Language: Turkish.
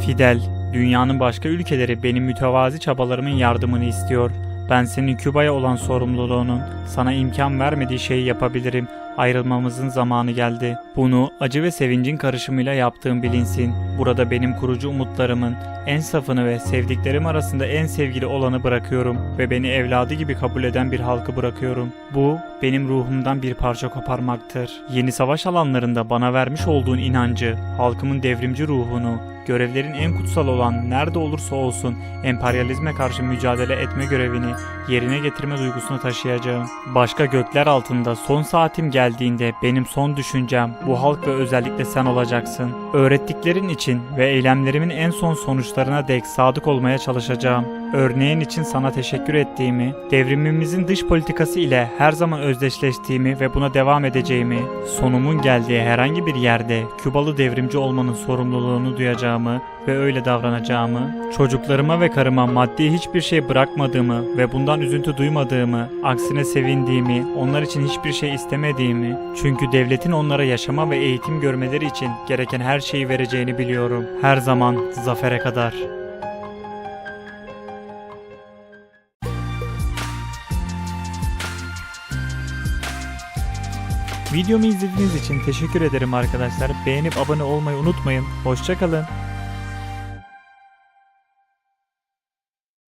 Fidel, dünyanın başka ülkeleri benim mütevazi çabalarımın yardımını istiyor. Ben senin Küba'ya olan sorumluluğunun sana imkan vermediği şeyi yapabilirim. Ayrılmamızın zamanı geldi. Bunu acı ve sevincin karışımıyla yaptığım bilinsin. Burada benim kurucu umutlarımın en safını ve sevdiklerim arasında en sevgili olanı bırakıyorum ve beni evladı gibi kabul eden bir halkı bırakıyorum. Bu benim ruhumdan bir parça koparmaktır. Yeni savaş alanlarında bana vermiş olduğun inancı, halkımın devrimci ruhunu, görevlerin en kutsal olan nerede olursa olsun emperyalizme karşı mücadele etme görevini yerine getirme duygusunu taşıyacağım. Başka gökler altında son saatim geldiğinde benim son düşüncem bu halk ve özellikle sen olacaksın. Öğrettiklerin için ve eylemlerimin en son sonuçlarına dek sadık olmaya çalışacağım. Örneğin için sana teşekkür ettiğimi, devrimimizin dış politikası ile her zaman özdeşleştiğimi ve buna devam edeceğimi, sonumun geldiği herhangi bir yerde Kübalı devrimci olmanın sorumluluğunu duyacağımı ve öyle davranacağımı, çocuklarıma ve karıma maddi hiçbir şey bırakmadığımı ve bundan üzüntü duymadığımı, aksine sevindiğimi, onlar için hiçbir şey istemediğimi, çünkü devletin onlara yaşama ve eğitim görmeleri için gereken her şeyi vereceğini biliyorum. Her zaman zafere kadar. Videomu izlediğiniz için teşekkür ederim arkadaşlar. Beğenip abone olmayı unutmayın. Hoşçakalın.